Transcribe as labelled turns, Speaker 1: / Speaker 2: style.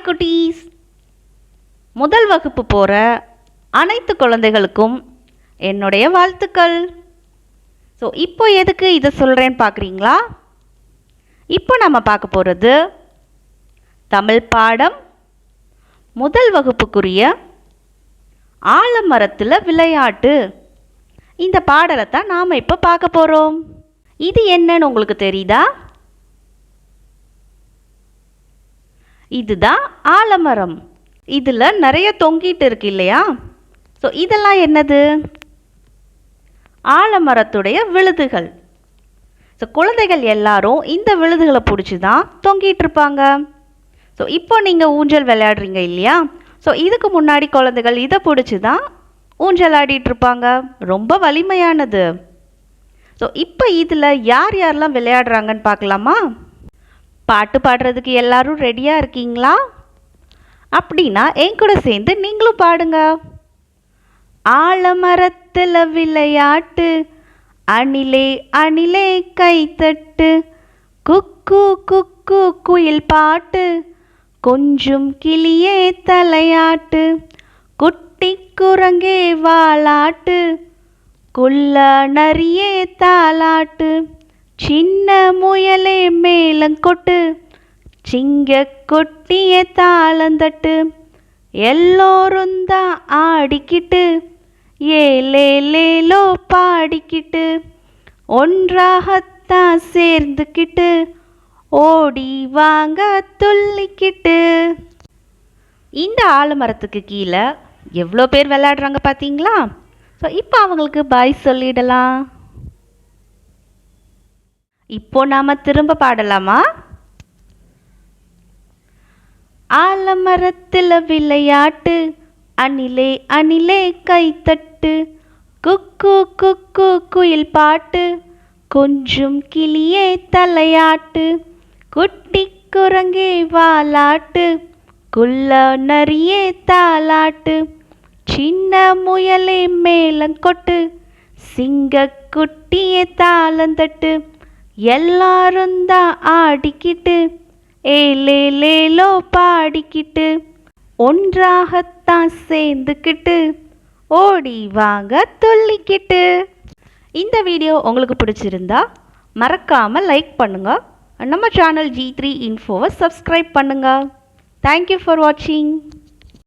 Speaker 1: Hi குட்டீஸ். முதல் வகுப்பு போகிற அனைத்து குழந்தைகளுக்கும் என்னுடைய வாழ்த்துக்கள். ஸோ இப்போ எதுக்கு இதை சொல்கிறேன்னு பார்க்குறீங்களா இப்போ நம்ம பார்க்க போகிறது தமிழ் பாடம். முதல் வகுப்புக்குரிய ஆலமரத்தில் விளையாட்டு. இந்த பாடலை தான் நாம் இப்போ பார்க்க போகிறோம் இது என்னன்னு உங்களுக்கு தெரியுதா? இதுதான் ஆலமரம். இதில் நிறைய தொங்கிட்டு இருக்கு இல்லையா? ஸோ இதெல்லாம் என்னது? ஆலமரத்துடைய விழுதுகள். ஸோ குழந்தைகள் எல்லாரும் இந்த விழுதுகளை பிடிச்சி தான் தொங்கிட்டு இருப்பாங்க. ஸோ இப்போ நீங்கள் ஊஞ்சல் விளையாடுறீங்க இல்லையா? ஸோ இதுக்கு முன்னாடி குழந்தைகள் இதை பிடிச்சி தான் ஊஞ்சல் ஆடிட்டு இருப்பாங்க. ரொம்ப வலிமையானது. ஸோ இப்போ இதில் யார் யாரெல்லாம் விளையாடுறாங்கன்னு பார்க்கலாமா? பாட்டு பாடுறதுக்கு எல்லாரும் ரெடியாக இருக்கீங்களா? அப்படின்னா என் கூட சேர்ந்து நீங்களும் பாடுங்க. ஆலமரத்தில் விளையாட்டு அணிலே அணிலே கைத்தட்டு குக்கு குக்கு குயில் பாட்டு கொஞ்சம் கிளியே தலையாட்டு குட்டி குரங்கே வாலாட்டு குள்ள நரியே தாளாட்டு. சின்ன முயலே மேலங்கொட்டு சிங்க கொட்டிய தாளந்தட்டு எல்லோரும் தான் ஆடிக்கிட்டு ஏலேலேலோ பாடிக்கிட்டு ஒன்றாகத்தான் சேர்ந்துக்கிட்டு ஓடி வாங்க துள்ளிக்கிட்டு. இந்த ஆலமரத்துக்கு கீழே எவ்வளோ பேர் விளையாடுறாங்க பார்த்தீங்களா? ஸோ இப்போ அவங்களுக்கு பாய் சொல்லிடலாம். இப்போ நாம திரும்ப பாடலாமா? ஆலமரத்தில் விளையாட்டு அணிலே அணிலே கைத்தட்டு குக்கு குக்கு குயில் பாட்டு கொஞ்சம் கிளியே தலையாட்டு குட்டி குரங்கே வாலாட்டு குள்ள நரியே தாலாட்டு சின்ன முயலே மேலங்கொட்டு சிங்க குட்டியே தாளந்தட்டு எல்லாரும் தான் ஆடிக்கிட்டு ஏலேலேலோ பாடிக்கிட்டு ஒன்றாகத்தான் சேர்ந்துக்கிட்டு ஓடி வாங்க துள்ளிக்கிட்டு. இந்த வீடியோ உங்களுக்கு பிடிச்சிருந்தா மறக்காமல் லைக் பண்ணுங்கள் நம்ம சேனல் ஜி த்ரீ இன்ஃபோவை சப்ஸ்கிரைப் பண்ணுங்கள் தேங்க்யூ ஃபார் வாட்சிங்